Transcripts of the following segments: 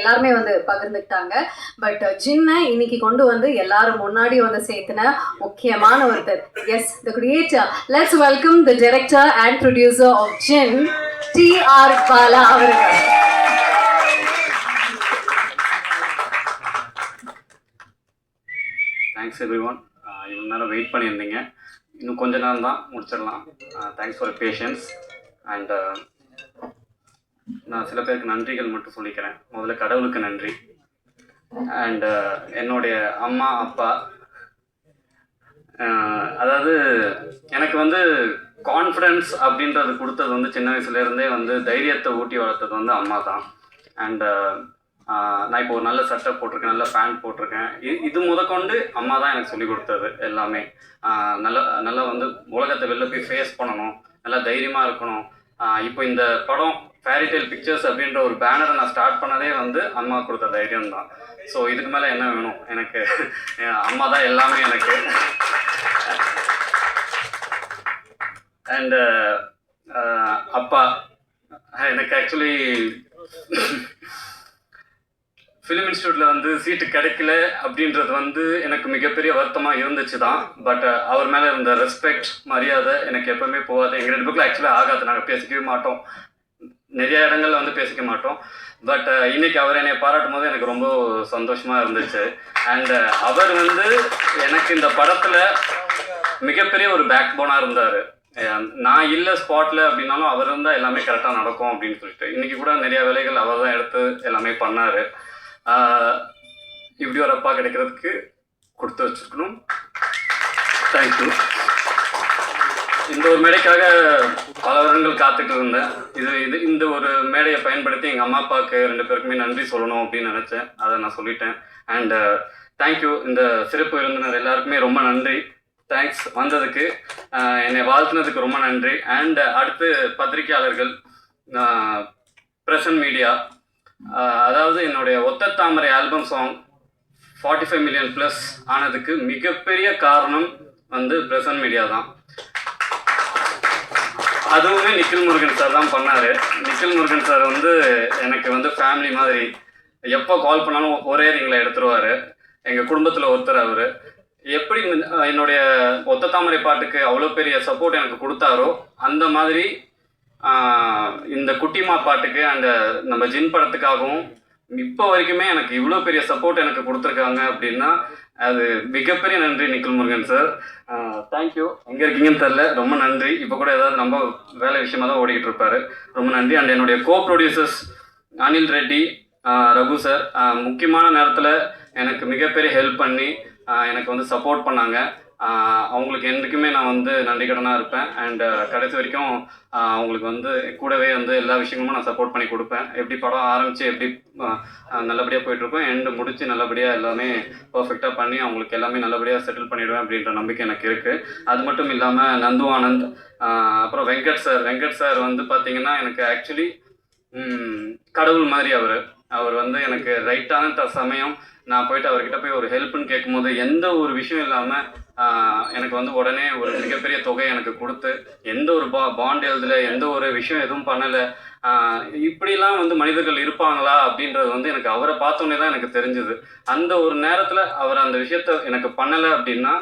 எல்லாருமே வந்து பகிர்ந்துக்கிட்டாங்க. But uh, ஜின்னை இன்னைக்கு கொண்டு வந்து எல்லாரும் முன்னாடி வந்து சேர்த்துன முக்கியமான ஒருத்தர் as the creator let's welcome the director and producer of Jinn T R Bala அவர்கள். தேங்க்ஸ் எவ்ரி ஒன் இவ்வளோ நேரம் வெயிட் பண்ணியிருந்தீங்க. இன்னும் கொஞ்ச நேரம் தான் முடிச்சிடலாம் தேங்க்ஸ் ஃபார் பேஷன்ஸ் அண்ட் நான் சில பேருக்கு நன்றிகள் மட்டும் சொல்லிக்கிறேன். முதல்ல கடவுளுக்கு நன்றி. அண்ட் uh, என்னுடைய அம்மா அப்பா uh, அதாவது எனக்கு வந்து கான்ஃபிடென்ஸ் அப்படின்றது கொடுத்தது வந்து சின்ன வயசுலேருந்தே வந்து தைரியத்தை ஊட்டி வளர்த்தது வந்து அம்மா தான். அண்டு uh, நான் இப்போ ஒரு நல்ல சட்டை போட்டிருக்கேன் நல்ல பேண்ட் போட்டிருக்கேன். இது இது முதற்கொண்டு அம்மா தான் எனக்கு சொல்லி கொடுத்தது எல்லாமே. நல்லா நல்ல நல்லா வந்து உலகத்தை வெளில போய் ஃபேஸ் பண்ணணும். நல்லா தைரியமாக இருக்கணும். இப்போ இந்த படம் ஃபேரிடைல் பிக்சர்ஸ் அப்படின்ற ஒரு பேனரை நான் ஸ்டார்ட் பண்ணதே வந்து அம்மா கொடுத்த தைரியம் தான். ஸோ இதுக்கு மேலே என்ன வேணும்? எனக்கு அம்மா தான் எல்லாமே எனக்கு. அண்டு அப்பா எனக்கு ஆக்சுவலி ஃபிலிம் இன்ஸ்டியூட்டில் வந்து சீட்டு கிடைக்கல அப்படின்றது வந்து எனக்கு மிகப்பெரிய வருத்தமாக இருந்துச்சு தான். பட் uh, அவர் மேலே இருந்த ரெஸ்பெக்ட் மரியாதை எனக்கு எப்பவுமே போகாது. எங்கள் ரெண்டு புக்கில் ஆக்சுவலாக ஆகாது. நாங்கள் பேசிக்கவே மாட்டோம். நிறைய இடங்கள்ல வந்து பேசிக்க மாட்டோம். பட் uh, இன்னைக்கு அவர் என்னை பாராட்டும் போது எனக்கு ரொம்ப சந்தோஷமாக இருந்துச்சு. அண்ட் uh, அவர் வந்து எனக்கு இந்த படத்தில் மிகப்பெரிய ஒரு பேக் போனாக இருந்தார் நான் இல்லை ஸ்பாட்டில் அப்படின்னாலும் அவர் இருந்தால் எல்லாமே கரெக்டாக நடக்கும் அப்படின்னு சொல்லிட்டு. இன்னைக்கு கூட நிறைய வேலைகள் அவர் தான் எடுத்து எல்லாமே பண்ணார். இப்படி ஒரு அப்பா கிடைக்கிறதுக்கு கொடுத்து வச்சிருக்கணும். தேங்க்யூ இந்த ஒரு மேடைக்காக பல வருடங்கள் காத்துட்டு இருந்தேன். இது இது இந்த ஒரு மேடையை பயன்படுத்தி எங்கள் அம்மா அப்பாவுக்கு ரெண்டு பேருக்குமே நன்றி சொல்லணும் அப்படின்னு நினச்சேன். அதை நான் சொல்லிட்டேன். அண்ட் தேங்க்யூ uh, இந்த சிறப்பு விருந்தினர் எல்லாருக்குமே ரொம்ப நன்றி. தேங்க்ஸ் வந்ததுக்கு என்னை வாழ்த்துனதுக்கு ரொம்ப நன்றி. அண்ட் அடுத்து பத்திரிகையாளர்கள் பிரசன் மீடியா அதாவது என்னுடைய Otha Thamarai album song forty five million plus ஆனதுக்கு மிகப்பெரிய காரணம் வந்து பிரசன் மீடியா தான். அதுவுமே நிக்கில் முருகன் சார் தான் பண்ணார். நிக்கில் முருகன் சார் வந்து எனக்கு வந்து ஃபேமிலி மாதிரி எப்போ கால் பண்ணாலும் ஒரே ரிங்கில் எடுத்துருவார். எங்கள் குடும்பத்தில் ஒருத்தர் அவர். எப்படி என்னுடைய ஒத்த தாமரை பாட்டுக்கு அவ்வளோ பெரிய சப்போர்ட் எனக்கு கொடுத்தாரோ அந்த மாதிரி இந்த குட்டிமா பாட்டுக்கு அந்த நம்ம ஜின் படத்துக்காகவும் இப்போ வரைக்குமே எனக்கு இவ்வளோ பெரிய சப்போர்ட் எனக்கு கொடுத்துருக்காங்க அப்படின்னா அது மிகப்பெரிய நன்றி நிக்கில் முருகன் சார் தேங்க்யூ எங்கே இருக்கீங்கன்னு தெரில ரொம்ப நன்றி. இப்போ கூட ஏதாவது ரொம்ப வேலை விஷயமா தான் ஓடிக்கிட்டு இருப்பாரு. ரொம்ப நன்றி. அண்ட் என்னுடைய co producers Anil Reddy Raghu sir முக்கியமான நேரத்தில் எனக்கு மிகப்பெரிய ஹெல்ப் பண்ணி எனக்கு வந்து சப்போர்ட் பண்ணாங்க. அவங்களுக்கு என்றைக்குமே நான் வந்து நன்றிக்கடனாக இருப்பேன். அண்டு கடைசி வரைக்கும் அவங்களுக்கு வந்து கூடவே வந்து எல்லா விஷயங்களும் நான் சப்போர்ட் பண்ணி கொடுப்பேன். எப்படி படம் ஆரம்பித்து எப்படி நல்லபடியாக போயிட்டுருக்கோம் எண்டு முடித்து நல்லபடியாக எல்லாமே பர்ஃபெக்டாக பண்ணி அவங்களுக்கு எல்லாமே நல்லபடியாக செட்டில் பண்ணிடுவேன் அப்படின்ற நம்பிக்கை எனக்கு இருக்குது அது மட்டும் இல்லாமல் நந்து ஆனந்த் அப்புறம் வெங்கட் சார் வெங்கட் சார் வந்து பார்த்திங்கன்னா எனக்கு ஆக்சுவலி கடவுள் மாதிரி அவர். அவர் வந்து எனக்கு ரைட்டான த சமயம் நான் போயிட்டு அவர்கிட்ட போய் ஒரு ஹெல்ப்னு கேட்கும்போது எந்த ஒரு விஷயம் இல்லாமல் எனக்கு வந்து உடனே ஒரு மிகப்பெரிய தொகை எனக்கு கொடுத்து எந்த ஒரு பா பாண்ட் எழுதல எந்த ஒரு விஷயம் எதுவும் பண்ணலை இப்படிலாம் வந்து மனிதர்கள் இருப்பாங்களா அப்படின்றது வந்து எனக்கு அவரை பார்த்தோன்னே தான் எனக்கு தெரிஞ்சுது. அந்த ஒரு நேரத்தில் அவர் அந்த விஷயத்த எனக்கு பண்ணலை அப்படின்னா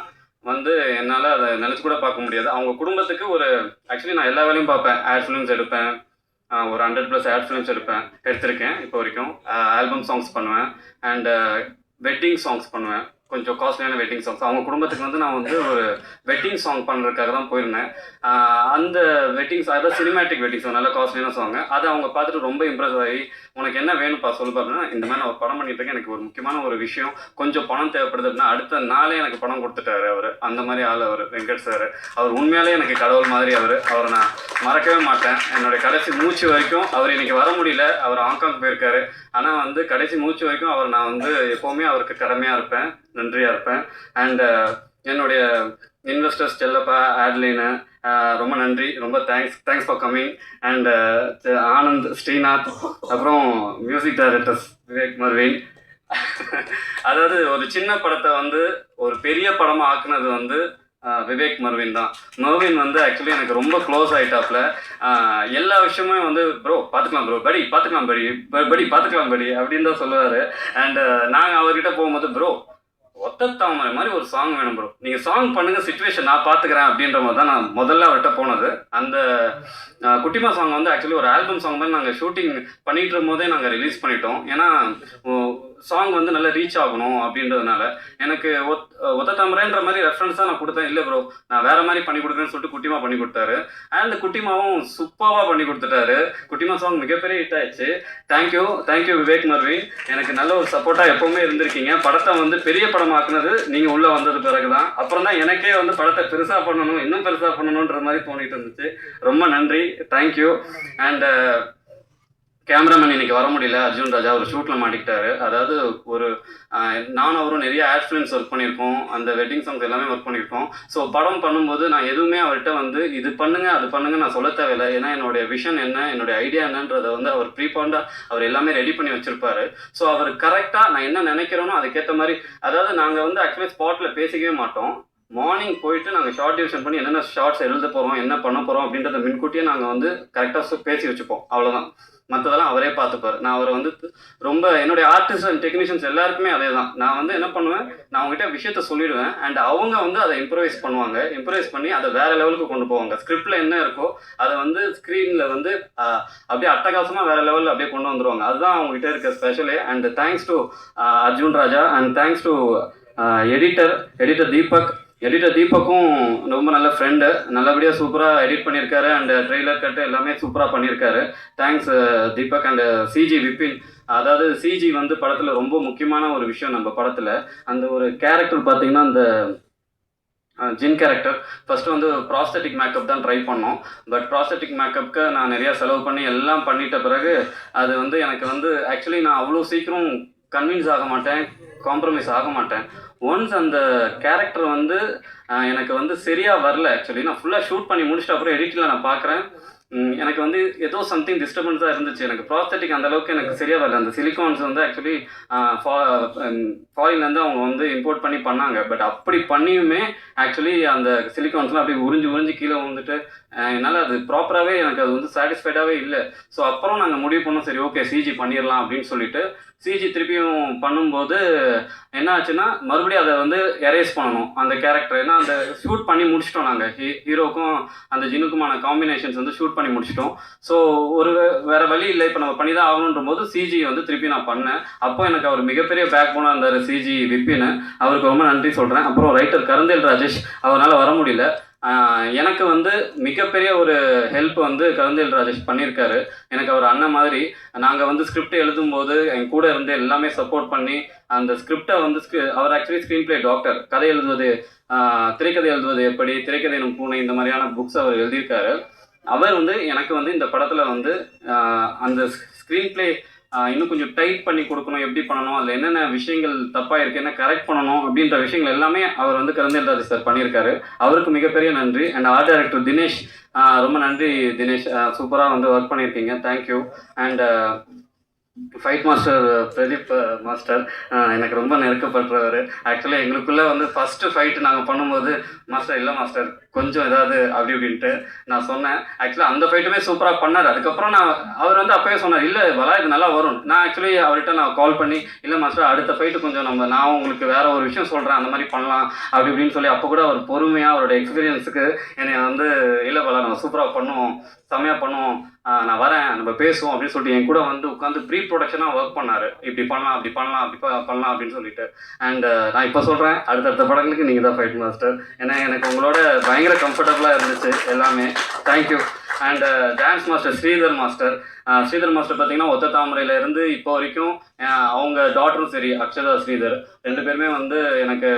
வந்து என்னால் அதை நினச்சி கூட பார்க்க முடியாது. அவங்க குடும்பத்துக்கு ஒரு ஆக்சுவலி நான் எல்லா வேலையும் பார்ப்பேன். ஆட் ஃபிலிம்ஸ் எடுப்பேன். ஒரு ஹண்ட்ரட் ப்ளஸ் ஆட் ஃபிலிம்ஸ் எடுப்பேன் எடுத்திருக்கேன் இப்போ வரைக்கும். ஆல்பம் சாங்ஸ் பண்ணுவேன் அண்ட் வெட்டிங் சாங்ஸ் பண்ணுவேன். கொஞ்சம் காஸ்ட்லியான வெட்டிங் சாங்ஸ் அவங்க குடும்பத்துக்கு வந்து நான் வந்து ஒரு வெட்டிங் சாங் பண்ணுறதுக்காக தான் போயிருந்தேன். அந்த வெட்டிங் அதாவது சினிமேட்டிக் வெட்டிங் சாங் நல்ல காஸ்ட்லியான சாங் அதை அவங்க பார்த்துட்டு ரொம்ப இம்ப்ரெஸ் ஆகி உனக்கு என்ன வேணும்ப்பா சொல்லு அப்படின்னா இந்த மாதிரி நான் ஒரு படம் பண்ணிட்டு இருக்கேன். எனக்கு ஒரு முக்கியமான ஒரு விஷயம். கொஞ்சம் பணம் தேவைப்படுது அப்படின்னா அடுத்த நாளே எனக்கு பணம் கொடுத்துட்டாரு அவர். அந்த மாதிரி ஆள் அவர் வெங்கட் சார். அவர் உண்மையாலே எனக்கு கடவுள் மாதிரி அவர். அவரை நான் மறக்கவே மாட்டேன். என்னுடைய கடைசி மூச்சு வரைக்கும் அவர் இன்னைக்கு வர முடியல. அவர் ஹாங்காங் போயிருக்காரு. ஆனால் வந்து கடைசி மூச்சு வரைக்கும் அவர் நான் வந்து எப்போவுமே அவருக்கு கடமையாக இருப்பேன். நன்றியாக இருப்பேன். அண்டு uh, என்னுடைய இன்வெஸ்டர்ஸ் செல்லப்பா ஆட்லீனு uh, ரொம்ப நன்றி ரொம்ப thanks thanks for coming and Anand Srinath அப்புறம் மியூசிக் டைரக்டர்ஸ் விவேக் மர்வின். அதாவது ஒரு சின்ன படத்தை வந்து ஒரு பெரிய படமாக ஆக்குனது வந்து uh, விவேக் மர்வின் தான். மர்வின் வந்து ஆக்சுவலி எனக்கு ரொம்ப க்ளோஸ் ஆயிட்டாப்ல எல்லா விஷயமுமே வந்து ப்ரோ பார்த்துக்கலாம் ப்ரோ படி பார்த்துக்கலாம் படி ப- படி பார்த்துக்கலாம் படி அப்படின்னு தான் சொல்லுவார். அண்ட் நாங்கள் அவர்கிட்ட போகும்போது ப்ரோ ஒத்த தாமரை மாதிரி ஒரு சாங் வேணும் ப்ரோ நீங்கள் சாங் பண்ணுங்க சுச்சுவேஷன் நான் பார்த்துக்கிறேன் அப்படின்ற மாதிரி தான் நான் முதல்ல அவர்கிட்ட போனது. அந்த குட்டிமா சாங் வந்து ஆக்சுவலி ஒரு ஆல்பம் சாங் மாதிரி நாங்கள் ஷூட்டிங் பண்ணிட்டு இருக்கும்போதே நாங்கள் ரிலீஸ் பண்ணிட்டோம். ஏன்னா சாங் வந்து நல்லா ரீச் ஆகணும் அப்படின்றதுனால எனக்கு ஒத் ஒத்த தாமரைன்ற மாதிரி ரெஃபரன்ஸ் தான் நான் கொடுத்தேன். இல்லை ப்ரோ நான் வேற மாதிரி பண்ணி கொடுக்குறேன்னு சொல்லிட்டு குட்டிமா பண்ணி கொடுத்தாரு. அண்ட் குட்டிமாவும் சூப்பராக பண்ணி கொடுத்துட்டாரு. குட்டிமா சாங் மிகப்பெரிய ஹிட் ஆயிடுச்சு. தேங்க்யூ தேங்க்யூ விவேக் மர்வின் எனக்கு நல்ல ஒரு சப்போர்ட்டாக எப்பவுமே இருந்திருக்கீங்க. படத்தை வந்து பெரிய படமாக்குனது நீங்கள் உள்ளே வந்தது பிறகு தான் அப்புறம் தான் எனக்கே வந்து படத்தை பெருசாக பண்ணணும் இன்னும் பெருசாக பண்ணணுன்ற மாதிரி தோணிட்டு இருந்துச்சு. ரொம்ப நன்றி. தேங்க்யூ அண்ட் கேமராமேன் இன்னைக்கு வர முடியல. அர்ஜுன் ராஜா ஒரு ஷூட்டில் மாட்டிக்கிட்டாரு. அதாவது ஒரு நானும் அவரும் நிறைய ஆட் ஃபிலிம்ஸ் ஒர்க் பண்ணியிருக்கோம். அந்த வெட்டிங் சாங்ஸ் எல்லாமே ஒர்க் பண்ணியிருக்கோம். ஸோ படம் பண்ணும்போது நான் எதுவுமே அவர்கிட்ட வந்து இது பண்ணுங்க அது பண்ணுங்க நான் சொல்ல தேவையில்லை. ஏன்னா என்னுடைய விஷன் என்ன என்னுடைய ஐடியா என்னன்றதை வந்து அவர் ப்ரீபாண்டாக அவர் எல்லாமே ரெடி பண்ணி வச்சிருப்பாரு. ஸோ அவர் கரெக்டாக நான் என்ன நினைக்கிறேனோ அதுக்கேற்ற மாதிரி அதாவது நாங்கள் வந்து ஆக்சுவலி ஸ்பாட்டில் பேசிக்கவே மாட்டோம். மார்னிங் போயிட்டு நாங்கள் ஷார்ட் டிவிஷன் பண்ணி என்னென்ன ஷார்ட்ஸ் எழுத போகிறோம் என்ன பண்ண போகிறோம் அப்படின்றத முன்கூட்டியே நாங்கள் வந்து கரெக்டாக பேசி வச்சுப்போம். அவ்வளோதான் மற்றதெல்லாம் அவரே பார்த்துப்பார். நான் அவரை வந்து ரொம்ப என்னுடைய ஆர்டிஸ்ட் அண்ட் டெக்னீஷியன்ஸ் எல்லாருக்குமே அதே தான் நான் வந்து என்ன பண்ணுவேன்? நான் அவங்ககிட்ட விஷயத்த சொல்லிடுவேன். அண்ட் அவங்க வந்து அதை இம்ப்ரவைஸ் பண்ணுவாங்க. இம்ப்ரவைஸ் பண்ணி அதை வேற லெவலுக்கு கொண்டு போவாங்க. ஸ்கிரிப்டில் என்ன இருக்கோ அதை வந்து ஸ்க்ரீனில் வந்து அப்படியே அட்டகாசமாக வேற லெவலில் அப்படியே கொண்டு வந்துடுவாங்க அதுதான் அவங்ககிட்ட இருக்க ஸ்பெஷலே and thanks to Arjun Raja. And thanks to editor editor Deepak. Editor தீபக்கும் ரொம்ப நல்ல ஃப்ரெண்டு நல்லபடியாக சூப்பராக எடிட் பண்ணியிருக்காரு அண்ட் ட்ரெய்லர் கட்டு எல்லாமே சூப்பராக பண்ணியிருக்காரு thanks Deepak and CG Vipin. அதாவது சிஜி வந்து படத்தில் ரொம்ப முக்கியமான ஒரு விஷயம் நம்ம படத்தில். அந்த ஒரு கேரக்டர் பார்த்தீங்கன்னா அந்த ஜின் கேரக்டர் ஃபர்ஸ்ட் வந்து ப்ராஸ்தட்டிக் மேக்கப் தான் ட்ரை பண்ணோம். பட் ப்ராஸ்தட்டிக் மேக்கப்க்கு நான் நிறையா செலவு பண்ணி எல்லாம் பண்ணிட்ட பிறகு அது வந்து எனக்கு வந்து ஆக்சுவலி நான் அவ்வளோ சீக்கிரம் கன்வின்ஸ் ஆக மாட்டேன் காம்ப்ரமைஸ் ஆக மாட்டேன். ஒன்ஸ் அந்த கேரக்டர் வந்து எனக்கு வந்து சரியாக வரல ஆக்சுவலி நான் ஃபுல்லாக ஷூட் பண்ணி முடிச்சிட்ட அப்புறம் எடிட்டில் நான் பார்க்குறேன். எனக்கு வந்து ஏதோ சம்திங் டிஸ்டர்பன்ஸாக இருந்துச்சு. எனக்கு ப்ராஸ்தட்டிக் அந்த அளவுக்கு எனக்கு சரியாக வரல. அந்த சிலிகான்ஸ் வந்து ஆக்சுவலி ஃபாரின்லேருந்து அவங்க வந்து இம்போர்ட் பண்ணி பண்ணாங்க. பட் அப்படி பண்ணியுமே ஆக்சுவலி அந்த சிலிகான்ஸ்லாம் அப்படியே உறிஞ்சு உறிஞ்சு கீழே வந்துட்டு என்னால் அது ப்ராப்பராகவே எனக்கு அது வந்து சாட்டிஸ்ஃபைடாகவே இல்லை. ஸோ அப்புறம் நாங்கள் முடிவு பண்ணோம் சரி ஓகே சிஜி பண்ணிடலாம் அப்படின்னு சொல்லிட்டு. சிஜி திருப்பியும் பண்ணும்போது என்ன ஆச்சுன்னா மறுபடியும் அதை வந்து எரேஸ் பண்ணணும் அந்த கேரக்டர் ஏன்னா அந்த ஷூட் பண்ணி முடிச்சிட்டோம் நாங்கள் ஹீ ஹீரோக்கும் அந்த ஜினுக்குமான காம்பினேஷன்ஸ் வந்து ஷூட் பண்ணி முடிச்சிட்டோம். ஸோ ஒரு வேறு வழி இல்லை. இப்போ நம்ம பண்ணி தான் ஆகணுன்ற போது சிஜி வந்து திருப்பி நான் பண்ணேன். அப்போ எனக்கு அவர் மிகப்பெரிய பேக் போனாக இருந்தார் சிஜி விப்பின்னு. அவருக்கு ரொம்ப நன்றி சொல்கிறேன் அப்புறம் ரைட்டர் கருந்தேல் ராஜேஷ் அவரால் வர முடியல. எனக்கு வந்து மிகப்பெரிய ஒரு ஹெல்ப் வந்து கருந்தேல் ராஜேஷ் பண்ணியிருக்காரு. எனக்கு அவர் அண்ணன் மாதிரி நாங்கள் வந்து ஸ்கிரிப்ட் எழுதும்போது என் கூட இருந்து எல்லாமே சப்போர்ட் பண்ணி அந்த ஸ்கிரிப்டை வந்து அவர் ஆக்சுவலி ஸ்க்ரீன் பிளே டாக்டர் கதை எழுதுவது திரைக்கதை எழுதுவது எப்படி திரைக்கதை எனும் பூனை இந்த மாதிரியான புக்ஸ் அவர் எழுதியிருக்காரு. அவர் வந்து எனக்கு வந்து இந்த படத்தில் வந்து அந்த ஸ்க்ரீன் பிளே இன்னும் கொஞ்சம் டைட் பண்ணி கொடுக்கணும் எப்படி பண்ணணும் அதில் என்னென்ன விஷயங்கள் தப்பாக இருக்குது என்ன கரெக்ட் பண்ணணும் அப்படின்ற விஷயங்கள் எல்லாமே அவர் வந்து கருந்தேல் சார் பண்ணியிருக்காரு. அவருக்கு மிகப்பெரிய நன்றி. அண்ட் ஆர்ட் டைரக்டர் தினேஷ் ரொம்ப நன்றி தினேஷ். சூப்பராக வந்து ஒர்க் பண்ணியிருக்கீங்க. Thank you and fight master Pradeep master எனக்கு ரொம்ப நெருக்கப்படுறவர். ஆக்சுவலாக எங்களுக்குள்ளே வந்து ஃபஸ்ட்டு ஃபைட் நாங்கள் பண்ணும்போது மாஸ்டர் இல்லை மாஸ்டர் கொஞ்சம் ஏதாவது அப்படி இப்படின்ட்டு நான் சொன்னேன். ஆக்சுவலாக அந்த ஃபைட்டுமே சூப்பராக பண்ணார். அதுக்கப்புறம் நான் அவர் வந்து அப்பவே சொன்னார் இல்லை வலா இது நல்லா வரும். நான் ஆக்சுவலி அவர்கிட்ட நான் கால் பண்ணி இல்லை மாஸ்டர் அடுத்த ஃபைட்டு கொஞ்சம் நம்ம நான் உங்களுக்கு வேற ஒரு விஷயம் சொல்கிறேன் அந்த மாதிரி பண்ணலாம். அப்படி இப்படின்னு சொல்லி அப்போ கூட அவர் பொறுமையாக அவரோட எக்ஸ்பீரியன்ஸுக்கு என்னை வந்து இல்லை வலா நம்ம சூப்பராக பண்ணுவோம். செம்மையாக பண்ணுவோம். நான் வரேன். நம்ம பேசுவோம். அப்படின்னு சொல்லிட்டு என் கூட வந்து உட்காந்து ப்ரீ ப்ரொடக்ஷனாக ஒர்க் பண்ணார். இப்படி பண்ணலாம் அப்படி பண்ணலாம் அப்படி பண்ணலாம் அப்படின்னு சொல்லிட்டு. அண்ட் நான் இப்போ சொல்கிறேன் அடுத்தடுத்த படங்களுக்கு நீங்கள் தான் ஃபைட் மாஸ்டர் ஏன்னா எனக்கு உங்களோட பயங்கர கம்ஃபர்டபுளாக இருந்துச்சு எல்லாமே. Thank you and dance master Sridhar master Sridhar master பார்த்தீங்கன்னா ஒத்த தாமரையிலேருந்து இப்போ வரைக்கும் uh, அவங்க டாட்டரும் சரி அக்ஷதா ஸ்ரீதர். ரெண்டு பேருமே வந்து எனக்கு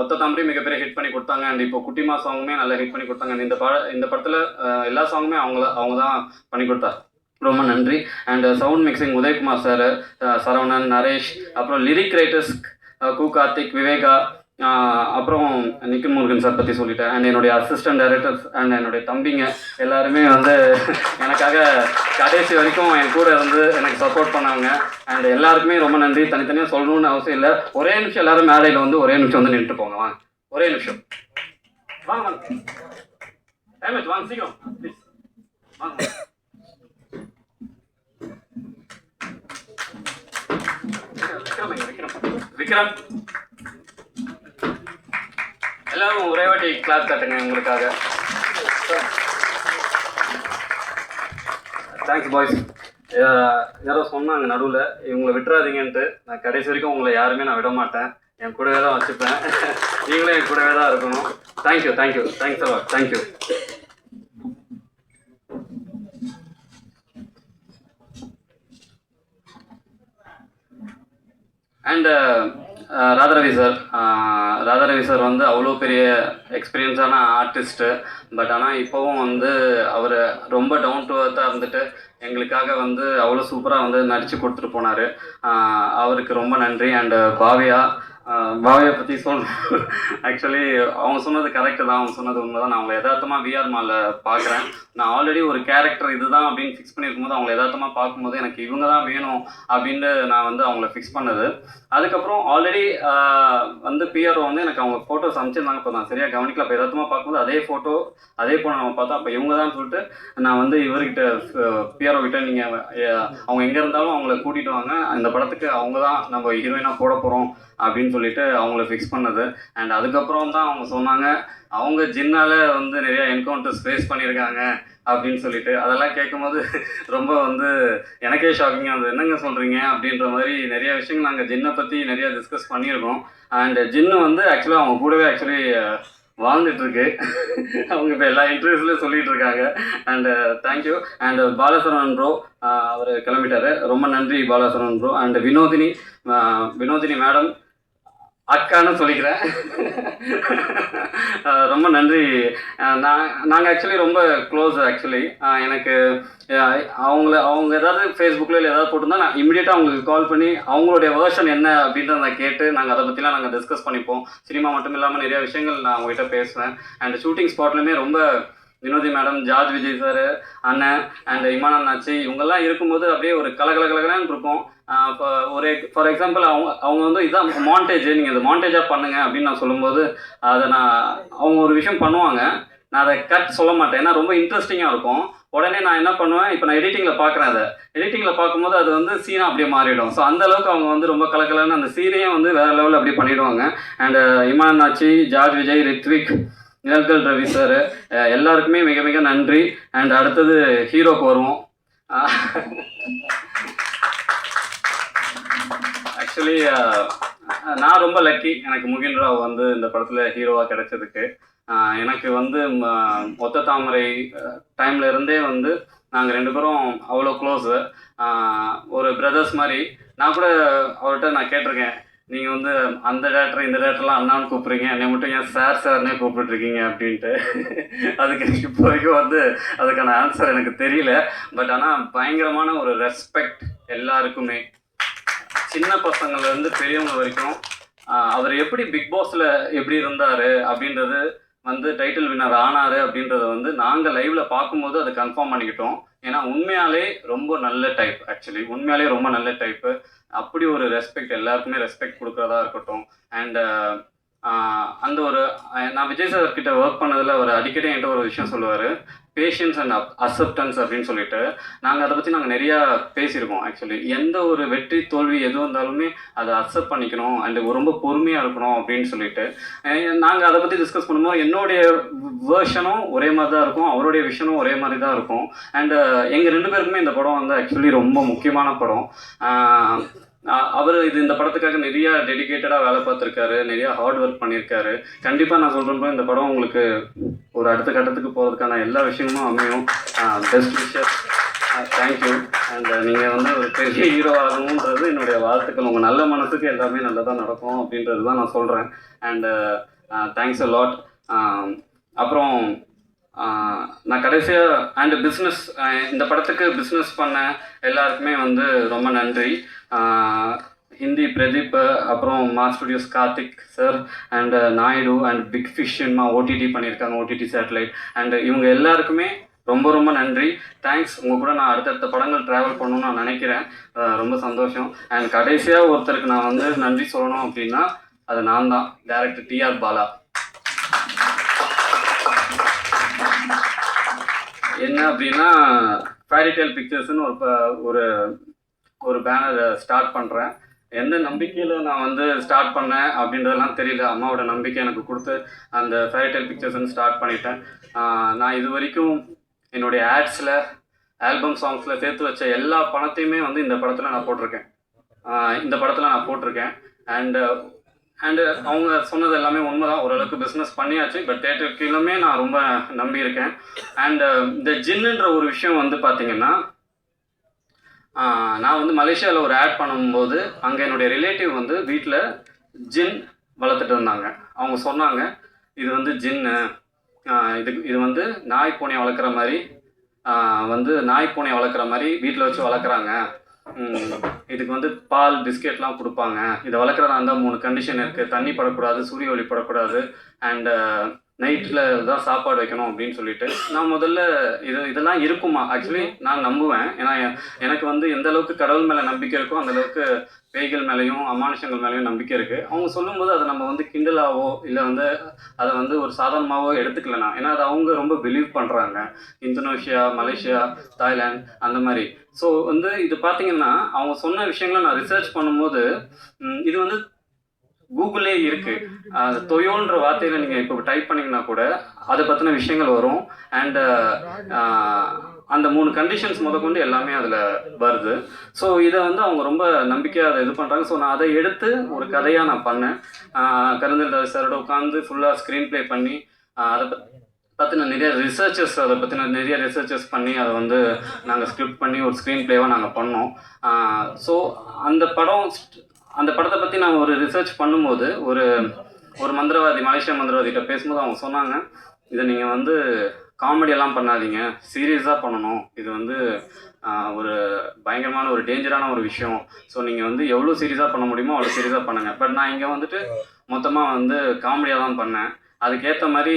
ஒத்த தாமரையும் மிகப்பெரிய ஹிட் பண்ணி கொடுத்தாங்க. அண்ட் இப்போ குட்டிமா சாங்குமே நல்லா ஹிட் பண்ணி கொடுத்தாங்க. இந்த பட இந்த படத்தில் uh, எல்லா சாங்குமே அவங்கள அவங்க தான் பண்ணி கொடுத்தாங்க ரொம்ப நன்றி. And sound mixing Udayakumar sir uh, Saravanan Naresh அப்புறம் லிரிக் ரைட்டர்ஸ் கு கார்த்திக் விவேகா அப்புறம் நிக்கின் முருகன் சார் பற்றி சொல்லிட்டேன். அண்ட் என்னுடைய அசிஸ்டன்ட் டைரக்டர்ஸ் அண்ட் என்னுடைய தம்பிங்க எல்லாருமே வந்து எனக்காக கடைசி வரைக்கும் என் கூட இருந்து எனக்கு சப்போர்ட் பண்ணாங்க அண்ட் எல்லாருக்குமே ரொம்ப நன்றி. தனித்தனியாக சொல்லணும்னு அவசியம் இல்லை. ஒரே நிமிஷம் எல்லாரும் மேடையில் வந்து ஒரே நிமிஷம் வந்து நின்றுட்டு போங்க. வாங்க. ஒரே நிமிஷம். வாங்க வாங்க. சீக்கிரம். ப்ளீஸ் வாங்க. விக்ரம் விக்ரம். விக்ரம். எல்லாரும் ஒரே வாட்டி கிளாஸ் காட்டுங்க உங்களுக்காக. தேங்க்ஸ் பாய்ஸ் யாரோ சொன்னாங்க நடுவில் இவங்களை விட்டுறாதீங்கன்ட்டு. நான் கடைசி வரைக்கும் உங்களை யாருமே நான் விட மாட்டேன். என் கூடவே தான் வச்சுப்பேன். நீங்களும் என் கூடவே தான் இருக்கணும். Thank you thank you thanks a lot thank you and Radharavi sir Radharavi sir வந்து அவ்வளோ பெரிய எக்ஸ்பீரியன்ஸான ஆர்டிஸ்ட்டு பட் ஆனால் இப்போவும் வந்து அவர் ரொம்ப டவுன் டு அர்த்தாக இருந்துட்டு எங்களுக்காக வந்து அவ்வளோ சூப்பராக வந்து நடித்து கொடுத்துட்டு போனார். அவருக்கு ரொம்ப நன்றி. அண்டு பாவியா பாவியை பற்றி சொல் ஆக்சுவலி அவங்க சொன்னது கரெக்டு தான். அவங்க சொன்னது உண்மை தான் நான் அவங்களை யதார்த்தமாக விஆர் மாலில் பார்க்குறேன். நான் ஆல்ரெடி ஒரு கேரக்டர் இதுதான் அப்படின்னு ஃபிக்ஸ் பண்ணியிருக்கும் போது அவங்களை யதார்த்தமாக பார்க்கும்போது எனக்கு இவங்க தான் வேணும் அப்படின்னு நான் வந்து அவங்கள ஃபிக்ஸ் பண்ணது. அதுக்கப்புறம் ஆல்ரெடி வந்து பிஆர்ஓ வந்து எனக்கு அவங்க ஃபோட்டோஸ் சமைச்சிருந்தாங்க இப்போ நான் சரியாக கவனிக்கல. அப்போ யதார்த்தமாக பார்க்கும்போது அதே ஃபோட்டோ அதே போன நம்ம பார்த்தோம் அப்போ இவங்க தான் சொல்லிட்டு நான் வந்து இவர்கிட்ட பிஆர்ஓ கிட்ட நீங்கள் அவங்க எங்கே இருந்தாலும் அவங்கள கூட்டிகிட்டு வாங்க. இந்த படத்துக்கு அவங்க தான் நம்ம ஹீரோயினாக போட போகிறோம் அப்படின்னு சொல்லிட்டு அவங்கள ஃபிக்ஸ் பண்ணது. அண்ட் அதுக்கப்புறம் தான் அவங்க சொன்னாங்க அவங்க ஜின்னால் வந்து நிறைய என்கவுண்டர்ஸ் ஃபேஸ் பண்ணியிருக்காங்க அப்படின்னு சொல்லிட்டு. அதெல்லாம் கேட்கும்போது ரொம்ப வந்து எனக்கே ஷாக்கிங்காக இருந்தது. என்னங்க சொல்கிறீங்க அப்படின்ற மாதிரி நிறைய விஷயங்கள் நாங்கள் ஜின்னை பற்றி நிறையா டிஸ்கஸ் பண்ணியிருக்கோம். அண்ட் ஜின்னு வந்து ஆக்சுவலாக அவங்க கூடவே ஆக்சுவலி வாழ்ந்துட்டு இருக்கு அவங்க இப்போ எல்லா இன்டர்வியூஸ்லையும் சொல்லிட்டு இருக்காங்க. And thank you and Balasaravanan bro அவர் கிளம்பிட்டாரு. ரொம்ப நன்றி Balasaravanan bro and Vinodhini Vinodhini madam அக்கான்னு சொல்லிக்கிறேன். ரொம்ப நன்றி. நான் நாங்கள் ஆக்சுவலி ரொம்ப க்ளோஸ் ஆக்சுவலி எனக்கு அவங்கள அவங்க ஏதாவது ஃபேஸ்புக்கில் இல்லை ஏதாவது போட்டிருந்தா நான் இமீடியட்டாக அவங்களுக்கு கால் பண்ணி அவங்களுடைய வேர்ஷன் என்ன அப்படின்றத நான் கேட்டு நாங்கள் அதை பற்றிலாம் நாங்கள் டிஸ்கஸ் பண்ணிப்போம். சினிமா மட்டும் இல்லாமல் நிறைய விஷயங்கள் நான் அவங்ககிட்ட பேசுவேன். அண்ட் ஷூட்டிங் ஸ்பாட்லையுமே ரொம்ப வினோதி மேடம் ஜார்ஜ் விஜய் சார் அண்ணன் அண்ட் இமான் அண்ணாச்சி இவங்கெல்லாம் இருக்கும்போது அப்படியே ஒரு கலகல கலகலன்னு இருக்கும் ஒரு ஃபார் எக்ஸாம்பிள் அவங்க அவங்க வந்து இதான் மாண்டேஜ் நீங்கள் இந்த மாண்டேஜாக பண்ணுங்க அப்படின்னு நான் சொல்லும்போது அதை நான் அவங்க ஒரு விஷயம் பண்ணுவாங்க. நான் அதை கட் சொல்ல மாட்டேன். ஏன்னா ரொம்ப இன்ட்ரெஸ்டிங்காக இருக்கும். உடனே நான் என்ன பண்ணுவேன்? இப்போ நான் எடிட்டிங்கில் பார்க்குறேன் அதை. எடிட்டிங்கில் பார்க்கும்போது அது வந்து சீனாக அப்படியே மாறிடும். ஸோ அந்த அளவுக்கு அவங்க வந்து ரொம்ப கலக்கலன்னு அந்த சீனையும் வந்து வேறு லெவலில் அப்படியே பண்ணிவிடுவாங்க and Imman Nachi George Vijay Rithvik Nizhalgal Ravi sir எல்லாருக்குமே மிக மிக நன்றி. அண்ட் அடுத்தது ஹீரோக்கு வருவோம். ஆக்சுவலி uh, நான் ரொம்ப லக்கி எனக்கு முகின் ராவ் வந்து இந்த படத்தில் ஹீரோவாக கிடைச்சதுக்கு. எனக்கு வந்து ம- ஒத்த தாமரை டைம்ல இருந்தே வந்து நாங்கள் ரெண்டு பேரும் அவ்வளோ க்ளோஸு ஒரு பிரதர்ஸ் மாதிரி. நான் கூட அவர்கிட்ட நான் கேட்டிருக்கேன் நீங்கள் வந்து அந்த டேரக்டர் இந்த டேரக்டர்லாம் அண்ணான்னு கூப்பிட்றீங்க. என்னை மட்டும் ஏன் சார் சார்னே கூப்பிட்டுருக்கீங்க அப்படின்ட்டு. அதுக்கு எனக்கு இப்போ வரைக்கும் வந்து அதுக்கான ஆன்சர் எனக்கு தெரியல. பட் ஆனால் பயங்கரமான ஒரு ரெஸ்பெக்ட் எல்லாருக்குமே. சின்ன பசங்கள்லேருந்து பெரியவங்க வரைக்கும் அவர் எப்படி பிக் பாஸில் எப்படி இருந்தார் அப்படின்றது வந்து டைட்டில் வின்னர் ஆனார் அப்படின்றத வந்து நாங்கள் லைவ்ல பார்க்கும்போது அதை கன்ஃபார்ம் பண்ணிக்கிட்டோம். ஏன்னா உண்மையாலே ரொம்ப நல்ல டைப் ஆக்சுவலி உண்மையாலே ரொம்ப நல்ல டைப்பு அப்படி ஒரு ரெஸ்பெக்ட் எல்லாருக்குமே ரெஸ்பெக்ட் கொடுக்குறதா இருக்கட்டும். அண்ட் அந்த ஒரு நான் விஜய் சார் கிட்ட ஒர்க் பண்ணதில் அவர் அடிக்கடி என்கிட்ட ஒரு விஷயம் சொல்லுவார். பேஷன்ஸ் அண்ட் அப் அக்செப்டன்ஸ் அப்படின்னு சொல்லிட்டு நாங்கள் அதை பற்றி நாங்கள் நிறையா பேசியிருக்கோம் ஆக்சுவலி எந்த ஒரு வெற்றி தோல்வி எது வந்தாலுமே அதை அக்செப்ட் பண்ணிக்கணும் அண்ட் ரொம்ப பொறுமையாக இருக்கணும் அப்படின்னு சொல்லிட்டு நாங்கள் அதை பற்றி டிஸ்கஸ் பண்ணும்போது என்னுடைய வேர்ஷனும் ஒரே மாதிரி தான் இருக்கும் அவருடைய விஷனும் ஒரே மாதிரி தான் இருக்கும். அண்ட் எங்கள் ரெண்டு பேருக்குமே இந்த படம் வந்து ஆக்சுவலி ரொம்ப முக்கியமான படம். அவர் இது இந்த படத்துக்காக நிறைய டெடிகேட்டடாக வேலை பார்த்துருக்காரு நிறைய ஹார்ட் ஒர்க் பண்ணியிருக்காரு கண்டிப்பாக நான் சொல்கிறப்போ இந்த படம் உங்களுக்கு ஒரு அடுத்த கட்டத்துக்கு போகிறதுக்கான எல்லா விஷயமும் அமையும். பெஸ்ட் விஷஸ் தேங்க்யூ அண்ட் நீங்கள் வந்து ஒரு பெரிய ஹீரோ ஆகணுன்றது என்னுடைய வாழ்த்துக்கள். உங்கள் நல்ல மனசுக்கு எல்லாமே நல்லதாக நடக்கும் அப்படின்றது தான் நான் சொல்கிறேன் அண்டு தேங்க்ஸ் அ லாட் அப்புறம் நான் கடைசியாக அண்டு பிஸ்னஸ் இந்த படத்துக்கு பிஸ்னஸ் பண்ண எல்லாருக்குமே வந்து ரொம்ப நன்றி. ஹிந்தி பிரதீப் அப்புறம் Maa studios Karthik sir and Naidu and Big Fish Cinema OTT பண்ணியிருக்காங்க ஓடிடி சேட்டலைட் அண்ட் இவங்க எல்லாருக்குமே ரொம்ப ரொம்ப நன்றி. தேங்க்ஸ் உங்கள் கூட நான் அடுத்தடுத்த படங்கள் ட்ராவல் பண்ணணும்னு நான் நினைக்கிறேன். ரொம்ப சந்தோஷம். அண்ட் கடைசியாக ஒருத்தருக்கு நான் வந்து நன்றி சொல்லணும் அப்படின்னா அது நான் தான் டேரக்டர் டிஆர் பாலா என்ன அப்படின்னா ஃபேரிடேல் பிக்சர்ஸ்னு ஒரு ப- ஒரு ஒரு பேனர் ஸ்டார்ட் பண்ணுறேன் எந்த நம்பிக்கையில் நான் வந்து ஸ்டார்ட் பண்ணேன் அப்படின்றதெல்லாம் தெரியல. அம்மாவோட நம்பிக்கை எனக்கு கொடுத்து அந்த ஃபேரிடேல் பிக்சர்ஸ்னு ஸ்டார்ட் பண்ணிட்டேன். நான் இது வரைக்கும் என்னுடைய ஆட்ஸில் ஆல்பம் சாங்ஸில் சேர்த்து வச்ச எல்லா பணத்தையுமே வந்து இந்த படத்தில் நான் போட்டிருக்கேன். இந்த படத்தில் நான் போட்டிருக்கேன். அண்டு அண்டு அவங்க சொன்னது எல்லாமே உண்மைதான். ஓரளவுக்கு பிஸ்னஸ் பண்ணியாச்சு. பட் தேட்டர் கீழுமே நான் ரொம்ப நம்பியிருக்கேன் அண்ட் uh, இந்த ஜின்னுன்ற ஒரு விஷயம் வந்து பார்த்தீங்கன்னா நான் வந்து மலேசியாவில் ஒரு ஆட் பண்ணும்போது அங்கே என்னுடைய ரிலேட்டிவ் வந்து வீட்டில் ஜின் வளர்த்துட்டு இருந்தாங்க. அவங்க சொன்னாங்க இது வந்து ஜின்னு இது இது வந்து நாய் பூனையை வளர்க்குற மாதிரி வந்து நாய் பூனையை வளர்க்குற மாதிரி வீட்டில் வச்சு வளர்க்குறாங்க. இதுக்கு வந்து பால் பிஸ்கெட்லாம் கொடுப்பாங்க. இதை வளர்க்குறதா இருந்தால் மூணு கண்டிஷன் இருக்குது தண்ணி படக்கூடாது சூரிய ஒளி படக்கூடாது. அண்டு நைட்டில் தான் சாப்பாடு வைக்கணும் அப்படின்னு சொல்லிட்டு நான் முதல்ல இது இதெல்லாம் இருக்குமா? ஆக்சுவலி நான் நம்புவேன். ஏன்னா எனக்கு வந்து எந்த அளவுக்கு கடவுள் மேலே நம்பிக்கை இருக்கோ அந்த அளவுக்கு பேய்கள் மேலேயும் அமானுஷங்கள் மேலேயும் நம்பிக்கை இருக்குது அவங்க சொல்லும்போது அதை நம்ம வந்து கிண்டலாவோ இல்லை வந்து அதை வந்து ஒரு சாதாரணமாகவோ எடுத்துக்கல ஏன்னா அதை அவங்க ரொம்ப பிலீவ் பண்ணுறாங்க இந்தோனேஷியா மலேசியா தாய்லாந்து அந்த மாதிரி. ஸோ வந்து இது பார்த்தீங்கன்னா அவங்க சொன்ன விஷயங்களை நான் ரிசர்ச் பண்ணும்போது இது வந்து கூகுளே இருக்கு. தொயோன்ற வார்த்தையில நீங்க இப்போ டைப் பண்ணீங்கன்னா கூட அதை பத்தின விஷயங்கள் வரும். அண்ட் அந்த மூணு கண்டிஷன்ஸ் முதற்கொண்டு எல்லாமே அதில் வருது. ஸோ இதை வந்து அவங்க ரொம்ப நம்பிக்கையாக அதை இது பண்ணுறாங்க ஸோ நான் அதை எடுத்து ஒரு கதையாக நான் பண்ணேன். கருந்தல் சாரோட உட்காந்து ஃபுல்லாக ஸ்க்ரீன் ப்ளே பண்ணி அதை பற்றின நிறைய ரிசர்ச்சஸ் அதை பற்றின நிறைய ரிசர்ச்சஸ் பண்ணி அதை வந்து நாங்கள் ஸ்கிரிப்ட் பண்ணி ஒரு ஸ்க்ரீன் ப்ளேவாக நாங்கள் பண்ணோம். ஸோ அந்த படம் அந்த படத்தை பற்றி நான் ஒரு ரிசர்ச் பண்ணும்போது ஒரு ஒரு மந்திரவாதி மலேசியா மந்திரவாதிகிட்ட பேசும்போது அவங்க சொன்னாங்க இதை நீங்கள் வந்து காமெடியெல்லாம் பண்ணாதீங்க. சீரியஸாக பண்ணணும். இது வந்து ஒரு பயங்கரமான ஒரு டேஞ்சரான ஒரு விஷயம். ஸோ நீங்கள் வந்து எவ்வளோ சீரியஸாக பண்ண முடியுமோ அவ்வளோ சீரியஸாக பண்ணுங்கள் பட் நான் இங்கே வந்துட்டு மொத்தமாக வந்து காமெடியாக தான் பண்ணேன். அதுக்கேற்ற மாதிரி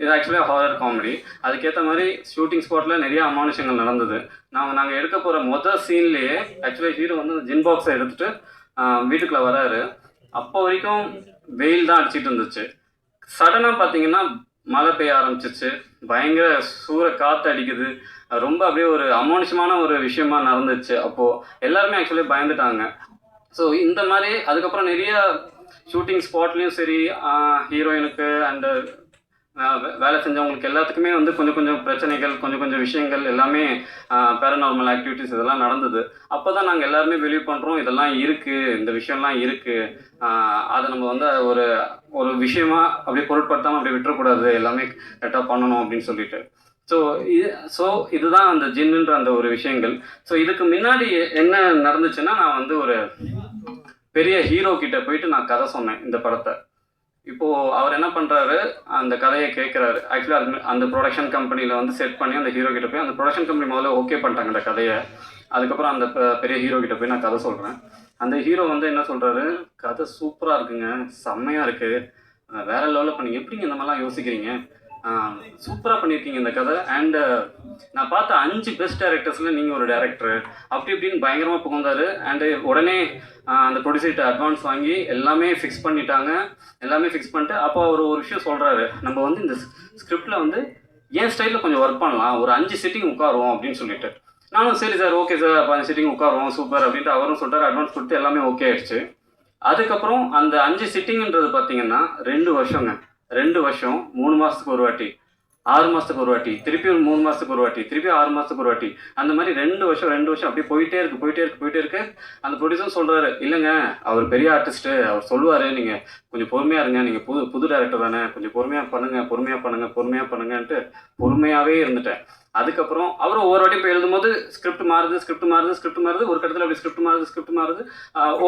இது ஆக்சுவலாக ஹாரர் காமெடி அதுக்கேற்ற மாதிரி ஷூட்டிங் ஸ்பாட்டில் நிறைய அமானுஷங்கள் நடந்தது. நாங்கள் நாங்கள் எடுக்க போகிற மொதல் சீன்லேயே ஆக்சுவலாக ஹீரோ வந்து ஜின் பாக்ஸை எடுத்துகிட்டு வீட்டுக்குள்ளே வராரு. அப்போ வரைக்கும் வெயில் தான் அடிச்சிட்டு இருந்துச்சு. சடனாக பார்த்தீங்கன்னா மழை பெய்ய ஆரம்பிச்சிச்சு பயங்கர சூற காற்று அடிக்குது. ரொம்ப அப்படியே ஒரு அமானுஷமான ஒரு விஷயமா நடந்துச்சு. அப்போது எல்லாருமே ஆக்சுவலி பயந்துட்டாங்க. ஸோ இந்த மாதிரி அதுக்கப்புறம் நிறைய ஷூட்டிங் ஸ்பாட்லேயும் சரி ஹீரோயினுக்கு அண்டு வேலை செஞ்சவங்களுக்கு எல்லாத்துக்குமே வந்து கொஞ்சம் கொஞ்சம் பிரச்சனைகள் கொஞ்சம் கொஞ்சம் விஷயங்கள் எல்லாமே பேரநார்மல் ஆக்டிவிட்டிஸ் இதெல்லாம் நடந்தது. அப்போ தான் நாங்கள் எல்லாருமே பிலீவ் பண்ணுறோம் இதெல்லாம் இருக்குது இந்த விஷயம்லாம் இருக்குது அதை நம்ம வந்து ஒரு ஒரு விஷயமா அப்படியே பொருட்படுத்தாமல் அப்படியே விட்டுறக்கூடாது. எல்லாமே கரெக்டாக பண்ணணும் அப்படின்னு சொல்லிட்டு. ஸோ இது ஸோ இதுதான் அந்த ஜின்னுன்ற அந்த ஒரு விஷயங்கள். ஸோ இதுக்கு முன்னாடி என்ன நடந்துச்சுன்னா நான் வந்து ஒரு பெரிய ஹீரோ கிட்ட போயிட்டு நான் கதை சொன்னேன் இந்த படத்தை. இப்போ அவர் என்ன பண்றாரு? அந்த கதையை கேட்குறாரு ஆக்சுவலி அது அந்த ப்ரொடக்ஷன் கம்பெனியில் வந்து செட் பண்ணி அந்த ஹீரோ கிட்ட போய் அந்த ப்ரொடக்ஷன் கம்பெனி முதல்ல ஓகே பண்ணிட்டாங்க அந்த கதையை. அதுக்கப்புறம் அந்த பெரிய ஹீரோ கிட்ட போய் நான் கதை சொல்கிறேன் அந்த ஹீரோ வந்து என்ன சொல்றாரு? கதை சூப்பராக இருக்குங்க. செம்மையாக இருக்கு. வேற லெவலில் பண்ணீங்க. எப்படிங்க இந்த மாதிரிலாம் யோசிக்கிறீங்க? சூப்பராக பண்ணியிருக்கீங்க இந்த கதை. அண்டு நான் பார்த்த அஞ்சு பெஸ்ட் டேரக்டர்ஸில் நீங்கள் ஒரு டேரக்டர் அப்படி இப்படின்னு பயங்கரமாக புகுந்தாரு அண்டு உடனே அந்த ப்ரொடியூசர்கிட்ட அட்வான்ஸ் வாங்கி எல்லாமே ஃபிக்ஸ் பண்ணிட்டாங்க. எல்லாமே ஃபிக்ஸ் பண்ணிட்டு அப்போ அவர் ஒரு விஷயம் சொல்கிறாரு நம்ம வந்து இந்த ஸ்கிரிப்டில் வந்து என் ஸ்டைலில் கொஞ்சம் ஒர்க் பண்ணலாம். ஒரு அஞ்சு சிட்டிங் உட்காருவோம் அப்படின்னு சொல்லிட்டு. நானும் சரி சார் ஓகே சார் அப்போ அஞ்சு சிட்டிங் உட்காருவோம் சூப்பர் அப்படின்ட்டு அவரும் சொல்லிட்டார் அட்வான்ஸ் கொடுத்து எல்லாமே ஓகே ஆயிடுச்சு. அதுக்கப்புறம் அந்த அஞ்சு சிட்டிங்ன்றது பார்த்தீங்கன்னா ரெண்டு வருஷங்க. ரெண்டு வருஷம் மூணு மாதத்துக்கு ஒரு வாட்டி ஆறு மாதத்துக்கு ஒரு வாட்டி திருப்பி ஒரு மூணு மாதத்துக்கு ஒரு வாட்டி திருப்பி ஆறு மாதத்துக்கு ஒரு வாட்டி. அந்த மாதிரி ரெண்டு வருஷம் ரெண்டு வருஷம் அப்படியே போயிட்டே இருக்கு போயிட்டே இருக்கு போயிட்டே இருக்கு. அந்த ப்ரொடியூசர் சொல்கிறாரு இல்லைங்க அவர் பெரிய ஆர்டிஸ்ட்டு அவர் சொல்லுவார் நீங்கள் கொஞ்சம் பொறுமையாக இருங்க நீங்கள் புது புது டேரக்டர் தானே கொஞ்சம் பொறுமையாக பண்ணுங்கள் பொறுமையாக பண்ணுங்கள் பொறுமையாக பண்ணுங்கன்ட்டு பொறுமையாகவே இருந்துட்டேன். அதுக்கப்புறம் அவர் ஒவ்வொரு வாட்டியும் போய் எழுதும்போது ஸ்கிரிப்ட் மாறுது ஸ்கிரிப்ட் மாறுது ஸ்கிரிப்ட் மாறுது. ஒரு கட்டத்தில் அப்படி ஸ்கிரிப்ட் மாறுது ஸ்கிரிப்ட் மாறுது.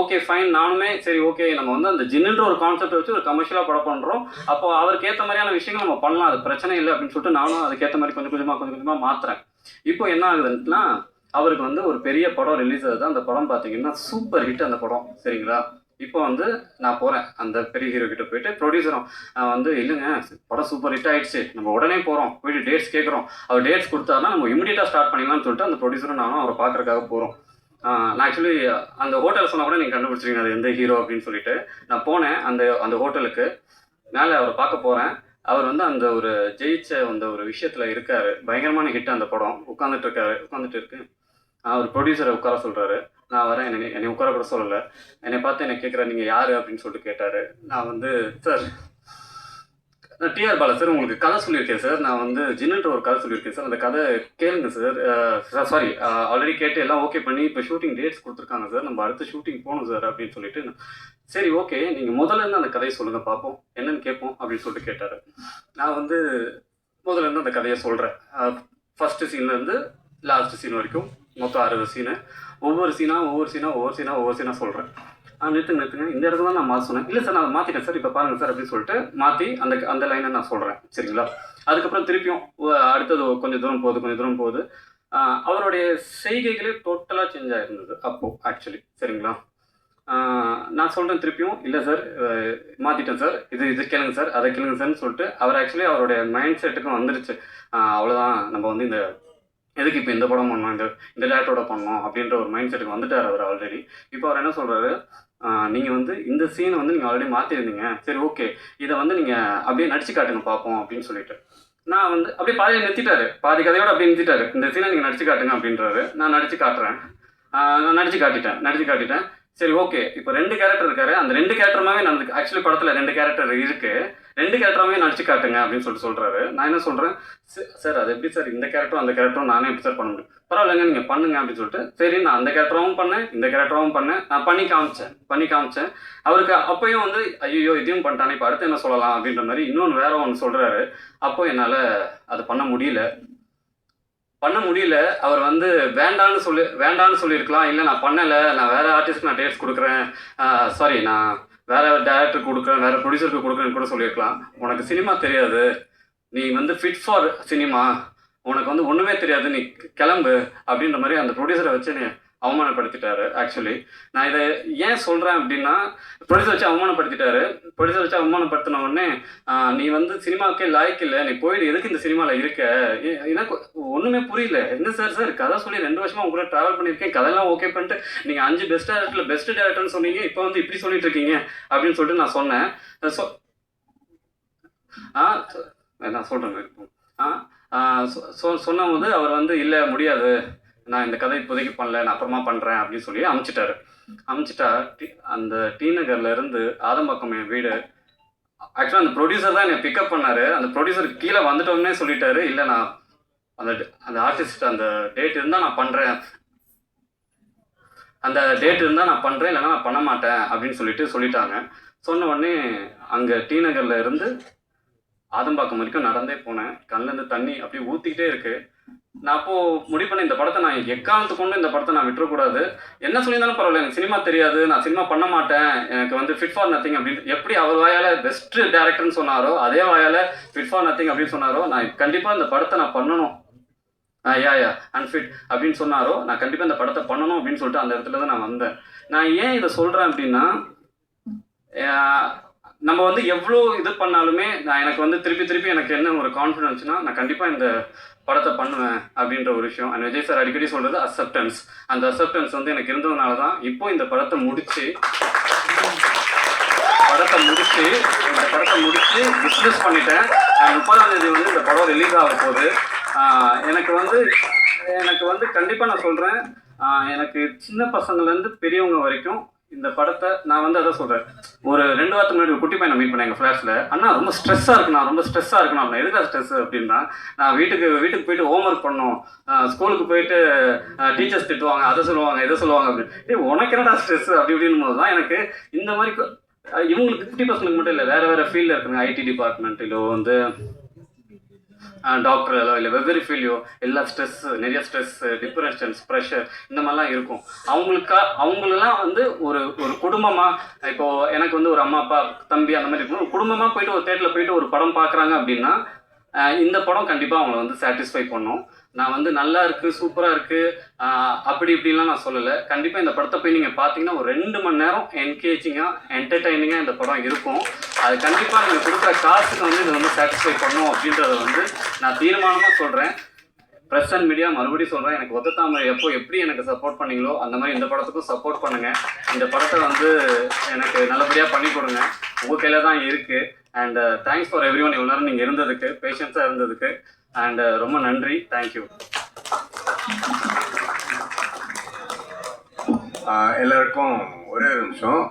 ஓகே ஃபைன் நானுமே சரி ஓகே நம்ம வந்து அந்த ஜின்னுன்ற ஒரு கான்செப்ட் வச்சு ஒரு கமர்ஷியலாக படம் பண்ணுறோம் அப்போ அவருக்கு ஏற்ற மாதிரியான விஷயங்கள் நம்ம பண்ணலாம். அது பிரச்சனை இல்லை அப்படின்னு சொல்லிட்டு நானும் அதுக்கேற்ற மாதிரி கொஞ்சம் கொஞ்சமாக கொஞ்சம் கொஞ்சமாக மாற்றுறேன் இப்போ என்ன ஆகுதுன்னா அவருக்கு வந்து ஒரு பெரிய படம் ரிலீஸ் ஆகுது. அந்த படம் பார்த்தீங்கன்னா சூப்பர் ஹிட் அந்த படம். சரிங்களா? இப்போ வந்து நான் போகிறேன் அந்த பெரிய ஹீரோ கிட்ட போயிட்டு ப்ரொடியூசரும் வந்து இல்லைங்க படம் சூப்பர் ஹிட் ஆகிடுச்சு நம்ம உடனே போகிறோம் போயிட்டு டேட்ஸ் கேட்குறோம் அவர் டேட்ஸ் கொடுத்தாருன்னா நம்ம இமீடியட்டாக ஸ்டார்ட் பண்ணிடலாம்னு சொல்லிட்டு அந்த ப்ரொடியூசரும் நானும் அவரை பார்க்கறதுக்காக போகிறோம் நான் ஆக்சுவலி அந்த ஹோட்டல் சொன்னால் கூட நீங்கள் கண்டுபிடிச்சிருங்க அது எந்த ஹீரோ அப்படின்னு சொல்லிட்டு. நான் போனேன். அந்த அந்த ஹோட்டலுக்கு மேலே அவரை பார்க்க போகிறேன் அவர் வந்து அந்த ஒரு ஜெயிச்ச அந்த ஒரு விஷயத்தில் இருக்காரு. பயங்கரமான ஹிட் அந்த படம். உட்காந்துட்டு இருக்காரு. உட்காந்துட்டு இருக்கு. அவர் ப்ரொடியூசரை உட்கார சொல்கிறாரு நான் வரேன். என்னை என்னை உட்கார கூட சொல்லலை. என்னை பார்த்து என்னை கேட்குற நீங்கள் யார்? அப்படின்னு சொல்லிட்டு கேட்டார். நான் வந்து சார் நான் டிஆர் பாலா சார் உங்களுக்கு கதை சொல்லியிருக்கேன் சார். நான் வந்து ஜின்னுன்ற ஒரு கதை சொல்லியிருக்கேன் சார். அந்த கதை கேளுங்க சார். சாரி ஆல்ரெடி கேட்டு எல்லாம் ஓகே பண்ணி இப்போ ஷூட்டிங் டேட்ஸ் கொடுத்துருக்காங்க சார். நம்ம அடுத்த ஷூட்டிங் போகணும் சார் அப்படின்னு சொல்லிட்டு நான், சரி ஓகே நீங்கள் முதல்ல இருந்து அந்த கதையை சொல்லுங்கள் பார்ப்போம். என்னன்னு கேட்போம் அப்படின்னு சொல்லிட்டு கேட்டார். நான் வந்து முதல்ல இருந்து அந்த கதையை சொல்கிறேன் ஃபஸ்ட்டு சீன்லேருந்து லாஸ்ட் சீன் வரைக்கும் மொத்தம் அறுபது சீனு ஒவ்வொரு சீனா ஒவ்வொரு சீனா ஒவ்வொரு சீனா ஒவ்வொரு சீனா சொல்கிறேன் நிறுத்துங்க நிறுத்துங்க. இந்த இடத்துல தான் நான் மாற்ற சொன்னேன். இல்லை சார் நான் மாற்றிட்டேன் சார். இப்போ பாருங்கள் சார் அப்படின்னு சொல்லிட்டு மாற்றி அந்த அந்த லைனை நான் சொல்கிறேன் சரிங்களா? அதுக்கப்புறம் திருப்பியும் அடுத்தது கொஞ்சம் தூரம் போகுது கொஞ்சம் தூரம் போகுது. அவருடைய செய்கைகளே டோட்டலாக சேஞ்ச் ஆகிருந்தது அப்போது ஆக்சுவலி சரிங்களா? நான் சொல்கிறேன் திருப்பியும். இல்லை சார் மாற்றிட்டேன் சார். இது இது கேளுங்க சார் அதை கேளுங்க சார்னு சொல்லிட்டு அவர் ஆக்சுவலி அவருடைய மைண்ட் செட்டுக்கும் வந்துருச்சு. அவ்வளோதான் நம்ம வந்து இந்த எதுக்கு இப்போ இந்த படம் பண்ணோம் இந்த இந்த டேரக்டரோட பண்ணோம் அப்படின்ற ஒரு மைண்ட் செட்டுக்கு வந்துட்டார் அவர் ஆல்ரெடி இப்போ அவர் என்ன சொல்கிறாரு நீங்கள் வந்து இந்த சீனை வந்து நீங்கள் ஆல்ரெடி மாற்றிருந்தீங்க சரி ஓகே இதை வந்து நீங்கள் அப்படியே நடிச்சு காட்டுங்க பார்ப்போம் அப்படின்னு சொல்லிட்டு. நான் வந்து அப்படியே பாதியை நிறுத்திட்டாரு. பாதி கதையோட அப்படியே நிறுத்திட்டாரு. இந்த சீனை நீங்கள் நடிச்சு காட்டுங்க அப்படின்றாரு. நான் நடிச்சு காட்டுறேன். நான் நடிச்சு காட்டிட்டேன். நடிச்சு காட்டிட்டேன். சரி ஓகே இப்போ ரெண்டு கேரக்டர் இருக்காரு. அந்த ரெண்டு கேரக்டருமே நடந்து ஆக்சுவலி படத்தில் ரெண்டு கேரக்டர் இருக்கு. ரெண்டு கேரக்டருமே நடிச்சு காட்டுங்க அப்படின்னு சொல்லிட்டு சொல்றாரு. நான் என்ன சொல்றேன்? சார் அது எப்படி சார்? இந்த கேரக்டரும் அந்த கேரக்டரும் நானே எப்படி சார் பண்ண முடியும்? பரவாயில்லைங்க நீங்கள் பண்ணுங்க அப்படின்னு சொல்லிட்டு. சரி நான் அந்த கேரக்டராகவும் பண்ணேன் இந்த கேரக்டராகவும் பண்ணேன். நான் பண்ணி காமிச்சேன் பண்ணி காமிச்சேன். அவருக்கு அப்பயும் வந்து ஐயோ இதையும் பண்ணிட்டானே இப்போ அடுத்து என்ன சொல்லலாம் அப்படின்ற மாதிரி இன்னொன்று வேற ஒன்று சொல்றாரு. அப்போ என்னால் அதை பண்ண முடியல. பண்ண முடியல. அவர் வந்து வேண்டான்னு சொல்லி வேண்டான்னு சொல்லியிருக்கலாம். இல்லை நான் பண்ணலை. நான் வேறு ஆர்டிஸ்ட் நான் டேட்ஸ் கொடுக்குறேன். சாரி நான் வேறு டேரக்டர் கொடுக்குறேன். வேறு ப்ரொடியூசருக்கு கொடுக்குறேன்னு கூட சொல்லியிருக்கலாம். உனக்கு சினிமா தெரியாது. நீ வந்து ஃபிட் ஃபார் சினிமா உனக்கு வந்து ஒன்றுமே தெரியாது. நீ கிளம்பு. அப்படின்ற மாதிரி அந்த ப்ரொடியூசரை வச்சு நீ அவமானப்படுத்திட்டாரு ஆக்சுவலி நான் இதை ஏன் சொல்கிறேன் அப்படின்னா ப்ரொடியூசர் வச்சு அவமானப்படுத்திட்டாரு. ப்ரொடியூசர் வச்சு அவமானப்படுத்தின உடனே நீ வந்து சினிமாவுக்கே லாய்க்கு இல்லை. நீ போயிட்டு எதுக்கு இந்த சினிமாவில் இருக்க? எ- எனக்கு ஒன்றுமே புரியல. என்ன சார் சார் கதை சொல்லி ரெண்டு வருஷமாக உங்களை ட்ராவல் பண்ணியிருக்கேன். கதையெல்லாம் ஓகே பண்ணிட்டு நீங்கள் அஞ்சு பெஸ்ட் டேரக்டரில் பெஸ்ட் டேரக்டர்னு சொன்னீங்க. இப்போ வந்து இப்படி சொல்லிட்டு இருக்கீங்க. அப்படின்னு சொல்லிட்டு நான் சொன்னேன். சொ ஆ நான் சொல்கிறேன் ஆ ஆ, சொ- சொன்னபோது அவர் வந்து இல்லை முடியாது. நான் இந்த கதை இப்போதைக்கு பண்ணல நான் அப்புறமா பண்ணுறேன் அப்படின்னு சொல்லி அமுச்சிட்டாரு. அமுச்சிட்டா டி அந்த டி நகர்லேருந்து ஆதம்பாக்கம் என் வீடு. ஆக்சுவலாக அந்த ப்ரொடியூசர் தான் என்னை பிக்கப் பண்ணார். அந்த ப்ரொடியூசர் கீழே வந்துட்டோம்னே சொல்லிட்டாரு. இல்லை நான் அந்த அந்த ஆர்டிஸ்ட் அந்த டேட் இருந்தால் நான் பண்ணுறேன் அந்த டேட் இருந்தால் நான் பண்ணுறேன் இல்லைன்னா நான் பண்ண மாட்டேன் அப்படின்னு சொல்லிட்டு சொல்லிட்டாங்க. சொன்ன உடனே அங்கே டி நகரில் இருந்து ஆதம்பாக்கம் வரைக்கும் நடந்தே போனேன். கண்ணிலேருந்து தண்ணி அப்படியே ஊற்றிக்கிட்டே இருக்குது நான் அப்போ முடிவு பண்ண இந்த படத்தை நான் எக்காலத்து கொண்டு இந்த படத்தை நான் விட்டுறக்கூடாது. என்ன சொல்லியிருந்தாலும் பரவாயில்ல எனக்கு சினிமா தெரியாது நான் சினிமா பண்ண மாட்டேன் எனக்கு வந்து ஃபிட் ஃபார் நத்திங் அப்படின்னு எப்படி அவர் வாயால் பெஸ்ட் டேரக்டர்னு சொன்னாரோ அதே வாயால் ஃபிட் ஃபார் நத்திங் அப்படின்னு சொன்னாரோ நான் கண்டிப்பாக இந்த படத்தை நான் பண்ணணும். ஆ யா யா அன்ஃபிட் அப்படின்னு சொன்னாரோ நான் கண்டிப்பாக இந்த படத்தை பண்ணணும் அப்படின்னு சொல்லிட்டு அந்த இடத்துல தான் நான் வந்தேன். நான் ஏன் இதை சொல்கிறேன் அப்படின்னா நம்ம வந்து எவ்வளோ இது பண்ணாலுமே நான் எனக்கு வந்து திருப்பி திருப்பி எனக்கு என்ன ஒரு கான்ஃபிடென்ஸ்னா நான் கண்டிப்பாக இந்த படத்தை பண்ணுவேன் அப்படின்ற ஒரு விஷயம். அண்ட் விஜய் சார் அடிக்கடி சொல்கிறது அக்செப்டன்ஸ் அந்த அக்செப்டன்ஸ் வந்து எனக்கு இருந்ததுனால தான் இப்போ இந்த படத்தை முடிச்சு படத்தை முடிச்சு இந்த படத்தை முடிச்சு பிஸ்னஸ் பண்ணிட்டேன். அஹ் முப்பதாம் தேதி வந்து இந்த படம் ரிலீஸ் ஆக போகுது. எனக்கு வந்து எனக்கு வந்து கண்டிப்பாக நான் சொல்கிறேன் எனக்கு சின்ன பசங்கள்லேருந்து பெரியவங்க வரைக்கும் இந்த படத்தை நான் வந்து அதான் சொல்கிறேன் ஒரு ரெண்டு வாரத்துக்கு முன்னாடி ஒரு குட்டி பையனை மீட் பண்ணேன் எங்கள் ஃப்ளாஷில் அண்ணா ரொம்ப ஸ்ட்ரெஸ்ஸாக இருக்குண்ணா ரொம்ப ஸ்ட்ரெஸ்ஸாக இருக்குண்ணா அப்படின்னா. எதுக்காக ஸ்ட்ரெஸ் அப்படின்னா நான் வீட்டுக்கு வீட்டுக்கு போயிட்டு ஹோம்ஒர்க் பண்ணணும். ஸ்கூலுக்கு போயிட்டு டீச்சர்ஸ் திட்டுவாங்க அதை சொல்லுவாங்க இதை சொல்லுவாங்க அப்படின்னு. ஏ உனக்கு என்னடா ஸ்ட்ரெஸ் அப்படி இப்படின்னு போது தான் எனக்கு இந்த மாதிரி இவங்களுக்கு குட்டி பசங்களுக்கு மட்டும் இல்லை வேறு வேறு ஃபீல்டில் இருக்குங்க ஐடி டிபார்ட்மெண்ட்டிலோ வந்து டாக்டரோ இல்லை வெவ்வேறு ஃபீல்டையோ எல்லா ஸ்ட்ரெஸ் நிறைய ஸ்ட்ரெஸ் டிப்ரெஷன்ஸ் ப்ரெஷர் இந்த மாதிரிலாம் இருக்கும். அவங்களுக்கா அவங்களெல்லாம் வந்து ஒரு ஒரு குடும்பமாக இப்போ எனக்கு வந்து ஒரு அம்மா அப்பா தம்பி அந்த மாதிரி இருக்கணும் ஒரு குடும்பமாக போயிட்டு ஒரு தேட்டரில் போயிட்டு ஒரு படம் பார்க்குறாங்க அப்படின்னா இந்த படம் கண்டிப்பாக அவங்கள வந்து சாட்டிஸ்ஃபை பண்ணும். நான் வந்து நல்லா இருக்கு சூப்பராக இருக்கு. அப்படி இப்படிலாம் நான் சொல்லலை. கண்டிப்பாக இந்த படத்தை போய் நீங்கள் பார்த்தீங்கன்னா ஒரு ரெண்டு மணி நேரம் என்கேஜிங்காக என்டர்டைனிங்காக இந்த படம் இருக்கும். அது கண்டிப்பாக நீங்கள் கொடுக்குற காசுக்கு வந்து இதை வந்து சாட்டிஸ்ஃபை பண்ணும் அப்படின்றத வந்து நான் தீர்மானமாக சொல்கிறேன் ப்ரெஸ் அண்ட் மீடியா மறுபடியும் சொல்கிறேன் எனக்கு ஒத்த தாமரை எப்போ எப்படி எனக்கு சப்போர்ட் பண்ணீங்களோ அந்த மாதிரி இந்த படத்துக்கும் சப்போர்ட் பண்ணுங்கள் இந்த படத்தை வந்து எனக்கு நல்லபடியாக பண்ணி கொடுங்க. உங்கள் கையில் தான் இருக்குது and thanks for everyone இவ்வளோ நேரம் நீங்கள் இருந்ததுக்கு பேஷன்ஸாக இருந்ததுக்கு. அண்ட் uh, ரொம்ப நன்றி. தேங்க்யூ எல்லாருக்கும் ஒரே நிமிஷம்.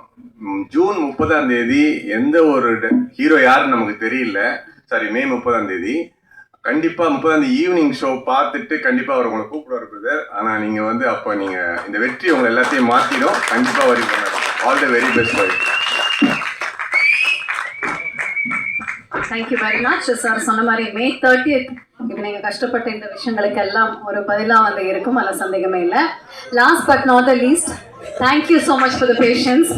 ஜூன் முப்பதாம் தேதி எந்த ஒரு ஹீரோ யாருன்னு நமக்கு தெரியல. சாரி மே முப்பதாம் தேதி. கண்டிப்பாக முப்பதாம் தேதி ஈவினிங் ஷோ பார்த்துட்டு கண்டிப்பாக அவர் உங்களை கூப்பிடுவார் பிரதர் ஆனால் நீங்கள் வந்து அப்போ நீங்கள் இந்த வெற்றி உங்களை எல்லாத்தையும் மாற்றிடும் கண்டிப்பாக வரி ஆல் த வெரி பெஸ்ட் வரி thank you very much sir சொன்ன மாதிரி மே தேர்ட்டியத் இப்போ நீங்கள் கஷ்டப்பட்ட இந்த விஷயங்களுக்கு எல்லாம் ஒரு பதிலாக வந்து இருக்கும் அதில் சந்தேகமே இல்லை. Last but not the least thank you so much for the patience